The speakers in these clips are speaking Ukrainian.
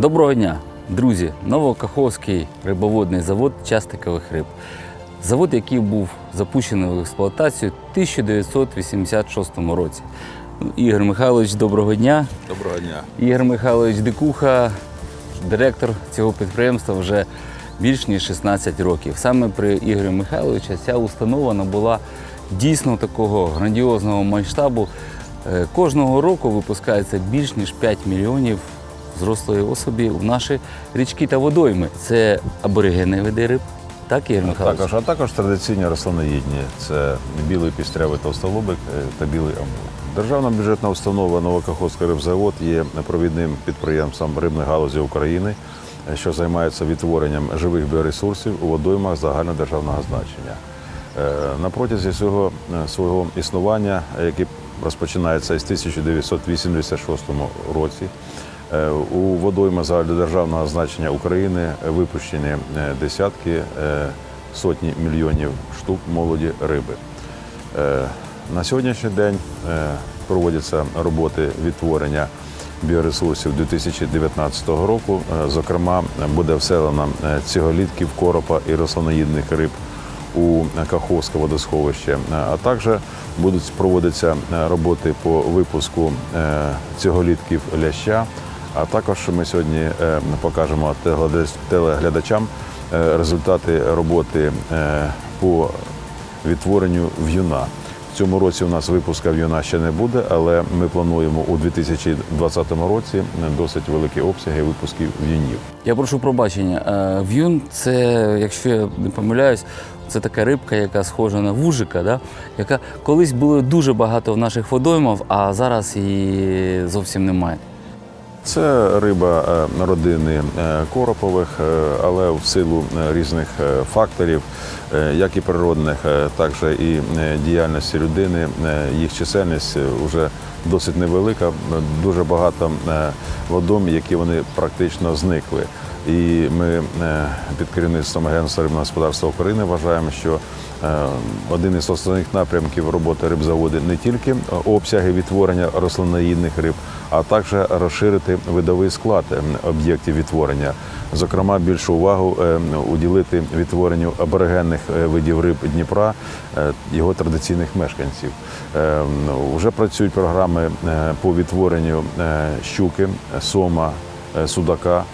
Доброго дня, друзі! Новокаховський рибоводний завод частикових риб. Завод, який був запущений в експлуатацію в 1986 році. Ігор Михайлович, доброго дня. Доброго дня. Ігор Михайлович Дикуха, директор цього підприємства вже більш ніж 16 років. Саме при Ігорі Михайловича ця установа набула дійсно такого грандіозного масштабу. Е, Кожного року випускається більш ніж 5 мільйонів зрослої особі в наші річки та водойми. Це аборигенні види риб. Так, Ігор Михайлович? Також, а також традиційні рослиноїдні це білий пістрявий товстолобик е, та білий амур. Державна бюджетна установа Новокаховський рибзавод є провідним підприємством рибної галузі України, е, що займається відтворенням живих біоресурсів у водоймах загальнодержавного значення. Е, На протязі цього е, свого існування, яке розпочинається із 1986 році, у водоймах загальнодержавного значення України випущені е, десятки е, сотні мільйонів штук молоді риби. Е, На сьогоднішній день е, проводяться роботи відтворення біоресурсів 2019 року. Е, Зокрема, буде вселено е, ціголітків, коропа і рослиноїдних риб у Каховське водосховище, Е, а також будуть проводитися е, роботи по випуску е, ціголітків ляща. А також ми сьогодні е, покажемо телеглядач- телеглядачам е, результати роботи е, по відтворенню в'юна. В цьому році у нас випуска в'юна ще не буде, але ми плануємо у 2020 році досить великі обсяги випусків в'юнів. Я прошу пробачення. В'юн це, якщо я не помиляюсь, це така рибка, яка схожа на вужика, да? яка колись було дуже багато в наших водоймах, а зараз її зовсім немає. Це риба е, родини е, коропових, е, але в силу різних факторів, як і природних, так і діяльності людини, їх чисельність вже досить невелика. Дуже багато водом, які вони практично зникли. І ми під керівництвом Агентства рибного господарства України вважаємо, що один із основних напрямків роботи рибзаводу не тільки обсяги відтворення рослиноїдних риб, а також розширити видовий склад е, об'єктів відтворення. Зокрема, більшу увагу е, уділити відтворенню аборигенних е, видів риб Дніпра, е, його традиційних мешканців. Е, Вже працюють програми е, по відтворенню е, щуки, сома, е, судака.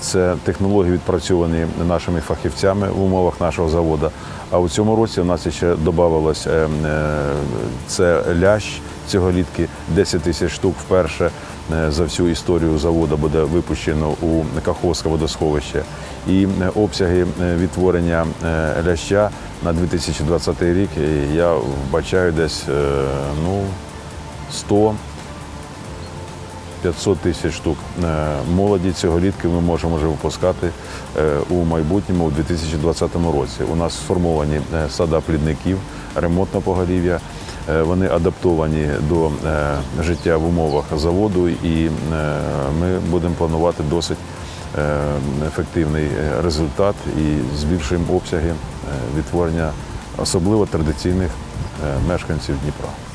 Це технології відпрацьовані нашими фахівцями в умовах нашого заводу. А у цьому році у нас ще додавалось е, е, це лящ цьоголітки, 10 тисяч штук вперше е, за всю історію заводу буде випущено у Каховське водосховище. І обсяги відтворення ляща на 2020 рік я вбачаю десь ну, 100 500 тисяч штук е, молоді цьогорітки ми можемо вже випускати е, у майбутньому у 2020 році. У нас сформовані е, сада плідників, ремонтне поголів'я. Вони адаптовані до життя в умовах заводу, і ми будемо планувати досить ефективний результат і збільшуємо обсяги відтворення особливо традиційних мешканців Дніпра.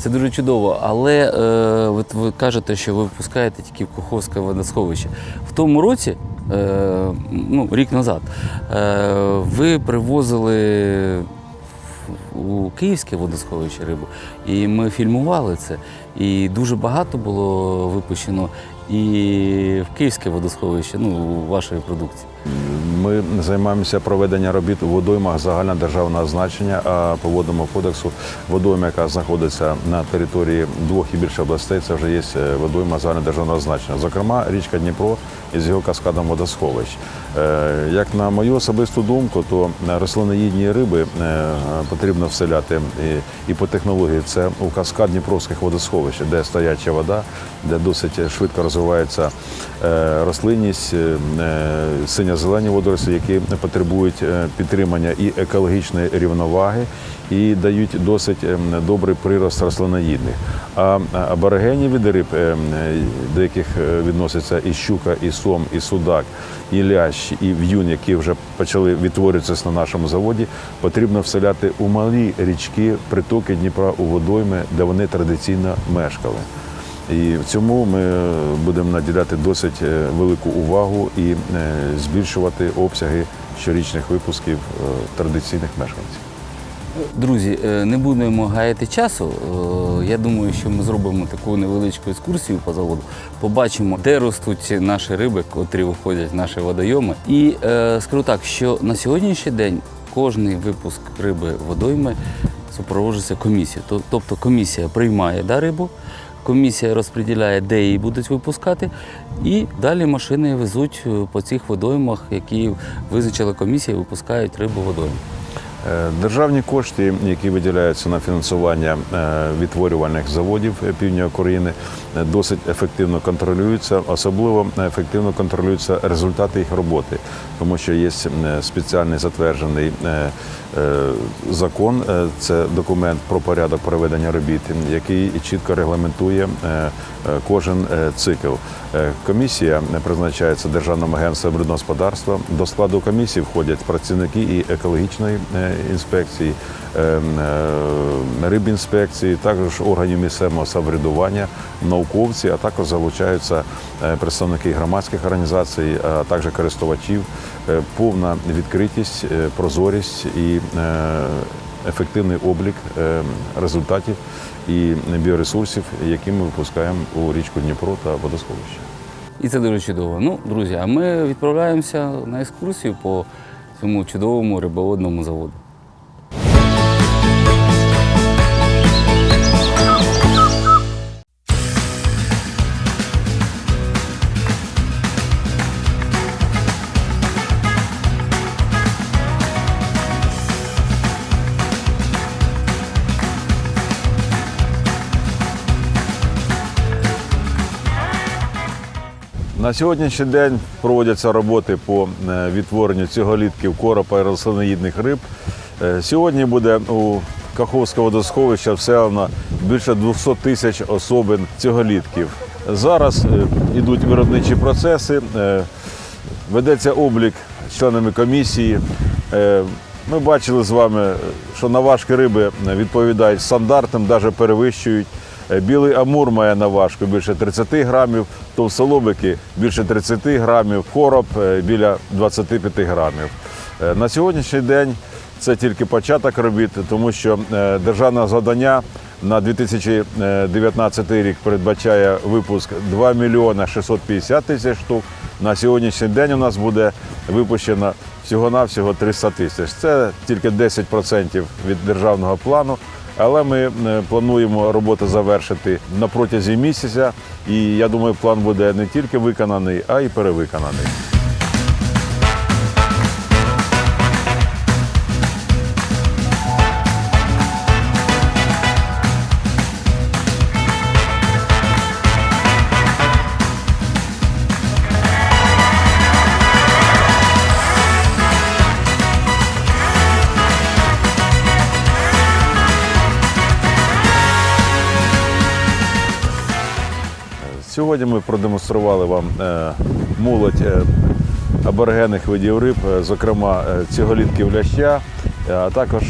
Це дуже чудово, але е, от ви кажете, що ви випускаєте тільки в Каховське водосховище. В тому році, е, ну, рік назад, е, ви привозили у Київське водосховище рибу, і ми фільмували це. І дуже багато було випущено і в Київське водосховище, ну, у вашої продукції. Ми займаємося проведенням робіт у водоймах загальнодержавного значення, а по водному кодексу водойма, яка знаходиться на території двох і більше областей, це вже є е, водойма загальнодержавного значення. Зокрема, річка Дніпро із його каскадом водосховищ. Е, Як на мою особисту думку, то рослиноїдні риби е, потрібно вселяти і- по технології це у каскад Дніпровських водосховищ, де стояча вода, де досить швидко розвивається е, рослинність, е, е, синьо-зелені водорослі, які потребують е, підтримання і екологічної рівноваги, і дають досить е, добрий прирост рослиноїдних. А аборигенні види риб, е, до яких е, відносяться і щука, і сом, і судак, і лящ, і в'юн, які вже почали відтворюватися на нашому заводі, потрібно вселяти у малі річки, притоки Дніпра у водойми, де вони традиційно мешкали. І в цьому ми будемо наділяти досить е, велику увагу і е, збільшувати обсяги щорічних випусків е, традиційних мешканців. Друзі, не будемо гаяти часу. Я думаю, що ми зробимо таку невеличку екскурсію по заводу. Побачимо, де ростуть наші риби, котрі виходять в наші водойоми. І скажу так, що на сьогоднішній день кожний випуск риби водойми супроводжується комісією. Тобто комісія приймає да, рибу, комісія розподіляє, де її будуть випускати, і далі машини везуть е, по цих водоймах, які визначила комісія, випускають рибу водойми. Е, Державні кошти, які виділяються на фінансування е, відтворювальних заводів е, півдня України, досить ефективно контролюються. Особливо ефективно контролюються результати їх роботи, тому що є спеціальний затверджений закон. Це документ про порядок проведення робіт, який чітко регламентує кожен цикл. Комісія призначається Державним агентством рибного господарства. До складу комісії входять працівники і екологічної інспекції, е, е, рибінспекції, також органів місцевого самоврядування, науковці, а також залучаються е, представники громадських організацій, а також користувачів. Е, Повна відкритість, е, прозорість і е, ефективний облік е, результатів і біоресурсів, які ми випускаємо у річку Дніпро та водосховище. І це дуже чудово. Ну, друзі, а ми відправляємося на екскурсію по цьому чудовому рибоводному заводу. На сьогоднішній день проводяться роботи по е, відтворенню цього коропа і рослиноїдних риб. Е, Сьогодні буде у Каховського водосховища вселено більше 200 тисяч особин цьоголітків. Зараз йдуть виробничі процеси, е, ведеться облік членами комісії. Е, Ми бачили з вами, що наважки риби відповідають стандартам, навіть перевищують. Е, Білий амур має наважку більше 30 грамів, товстолобики більше 30 грамів, короб е, біля 25 грамів. Е, На сьогоднішній день це тільки початок робіт, тому що державне завдання на 2019 рік передбачає випуск 2 мільйона 650 тисяч штук. На сьогоднішній день у нас буде випущено всього-навсього 300 тисяч. Це тільки 10% від державного плану. Але ми е, плануємо роботу завершити на протязі місяця, і я думаю, план буде не тільки виконаний, а й перевиконаний. Сьогодні ми продемонстрували вам е, молодь е, аборигенних видів риб, е, зокрема ціголітків ляща, а також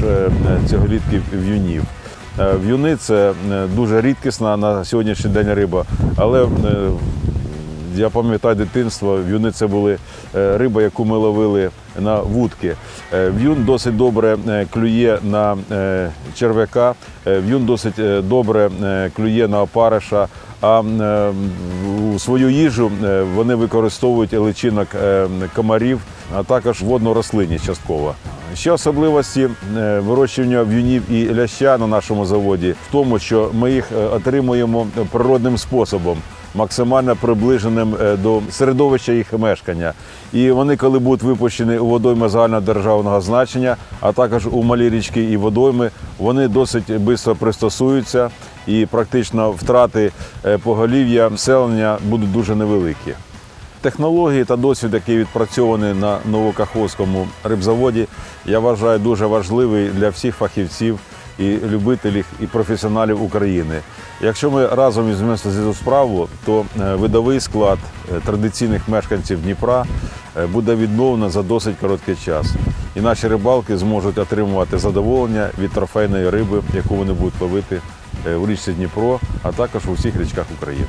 ціголітків в'юнів. В'юни це дуже рідкісна на сьогоднішній день риба, але я пам'ятаю дитинство, в'юни це були риба, яку ми ловили на вудки. В'юн досить добре клює на черв'яка, в'юн досить добре клює на опариша, а е, свою їжу е, вони використовують личинок е, комарів, а також водну рослинність частково. Ще особливості вирощування в'юнів і ляща на нашому заводі в тому, що ми їх отримуємо природним способом максимально приближеним е, до середовища їх мешкання. І вони, коли будуть випущені у водойми загальнодержавного значення, а також у малі річки і водойми, вони досить швидко пристосуються і практично втрати е, поголів'я населення будуть дуже невеликі. Технології та досвід, який відпрацьований на Новокаховському рибзаводі, я вважаю дуже важливий для всіх фахівців і любителів і професіоналів України. Якщо ми разом із цю справу, то е, видовий склад е, традиційних мешканців Дніпра е, буде відновлено за досить короткий час. І наші рибалки зможуть отримувати задоволення від трофейної риби, яку вони будуть ловити в річці Дніпро, а також у всіх річках України.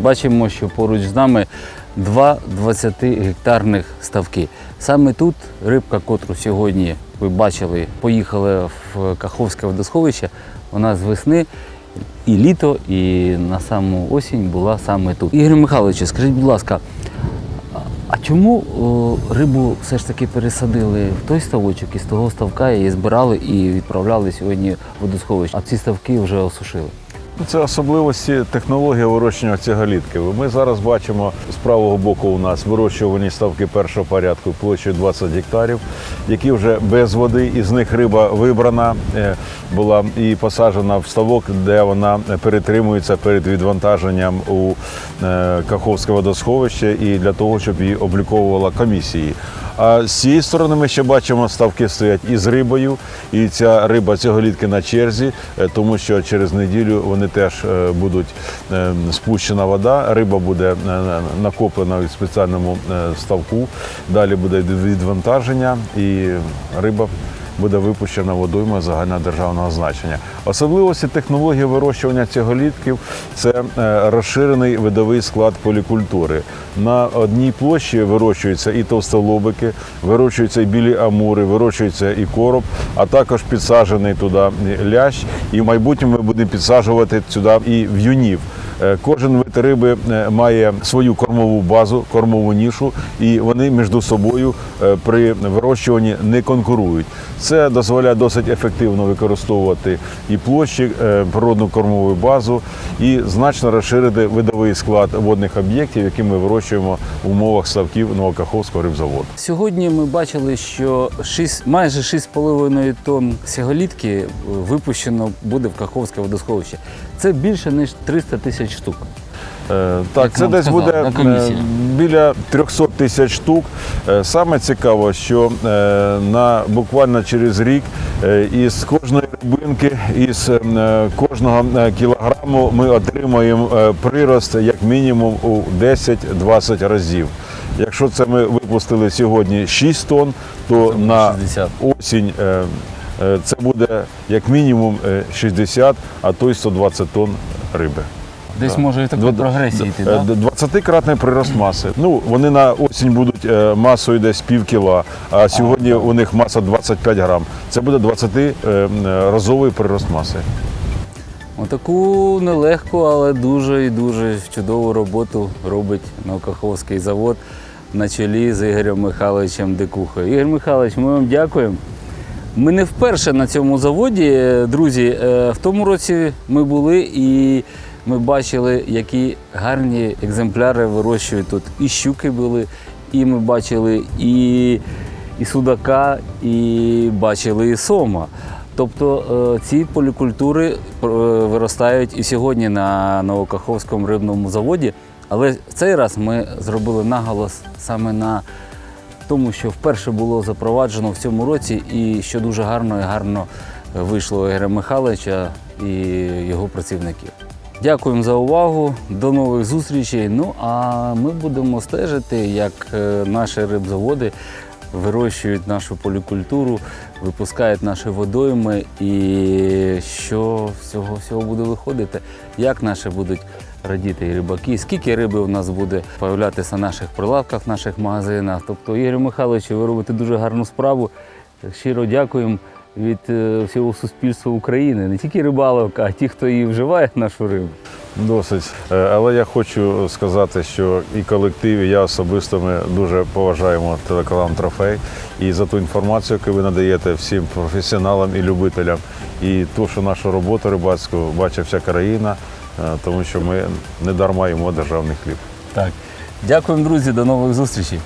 Бачимо, що поруч з нами два 20-гектарних ставки. Саме тут рибка, котру сьогодні ви бачили, поїхала в Каховське водосховище. Вона з весни і літо, і на саму осінь була саме тут. Ігор Михайлович, скажіть, будь ласка, а- чому рибу все ж таки пересадили в той ставочок і з того ставка її збирали і відправляли сьогодні в водосховище, а ці ставки вже осушили? Ну, Це особливості технології вирощення цеголітки. Ми зараз бачимо з правого боку у нас вирощувані ставки першого порядку площею 20 гектарів, які вже без води, із них риба вибрана е, була і посаджена в ставок, де вона перетримується перед відвантаженням у е, Каховське водосховище і для того, щоб її обліковувала комісії. А з цієї сторони ми ще бачимо, ставки стоять із рибою, і ця риба цеголітки на черзі, е, тому що через неділю вони теж е, будуть е, спущена вода, риба буде накоплена в спеціальному ставку. Далі буде відвантаження і риба буде випущена водойма загальнодержавного значення. Особливості технології вирощування цеголітків – це е, розширений видовий склад полікультури. На одній площі вирощуються і товстолобики, вирощуються і білі амури, вирощується і короб, а також підсаджений туди лящ. І в майбутньому ми будемо підсаджувати сюди і в'юнів. Е, Кожен вид риби е, має свою кормову базу, кормову нішу, і вони між собою е, при вирощуванні не конкурують. Це дозволяє досить ефективно використовувати і площі, природну кормову базу, і значно розширити видовий склад водних об'єктів, які ми вирощуємо в умовах ставків Новокаховського рибзаводу. Сьогодні ми бачили, що 6, майже 6,5 тонн сяголітки випущено буде в Каховське водосховище. Це більше ніж 300 тисяч штук. Е, Так, це десь сказали, буде е, біля 300 тисяч штук. Е, Саме цікаво, що е, на буквально через рік е, із кожної рибинки, із е, кожного кілограму ми отримаємо е, прирост як мінімум у 10-20 разів. Якщо це ми випустили сьогодні 6 тонн, то на 60. осінь е, це буде як мінімум е, 60, а то й 120 тонн риби. Десь може і така прогресія йти, Е, так? 20-кратний прирост маси. Ну, вони на осінь будуть е, масою десь пів кіла, а сьогодні у них маса 25 грам. Це буде 20-разовий прирост маси. Отаку нелегку, але дуже і дуже чудову роботу робить Наукаховський завод на чолі з Ігорем Михайловичем Декухою. Ігор Михайлович, ми вам дякуємо. Ми не вперше на цьому заводі, е, друзі. Е, В тому році ми були і ми бачили, які гарні екземпляри вирощують тут. І щуки були, і ми бачили і, і судака, і бачили і сома. Тобто е, ці полікультури виростають і сьогодні на Новокаховському рибному заводі. Але в цей раз ми зробили наголос саме на тому, що вперше було запроваджено в цьому році, і що дуже гарно і гарно вийшло Ігоря Михайловича і його працівників. Дякуємо за увагу, до нових зустрічей. Ну а ми будемо стежити, як е, наші рибзаводи вирощують нашу полікультуру, випускають наші водойми, і що з цього всього буде виходити, як наші будуть радіти і рибаки, скільки риби у нас буде появлятися на наших прилавках, в наших магазинах. Тобто, Ігор Михайлович, ви робите дуже гарну справу. Щиро дякуємо від е, всього суспільства України, не тільки рибалок, а ті, хто її вживає, нашу рибу. Досить. Е, Але я хочу сказати, що і колектив, і я особисто ми дуже поважаємо телеканал Трофей і за ту інформацію, яку ви надаєте всім професіоналам і любителям, і ту, що нашу роботу рибацьку бачить вся країна, тому що ми не дарма їмо державний хліб. Так. Дякуємо, друзі, до нових зустрічей.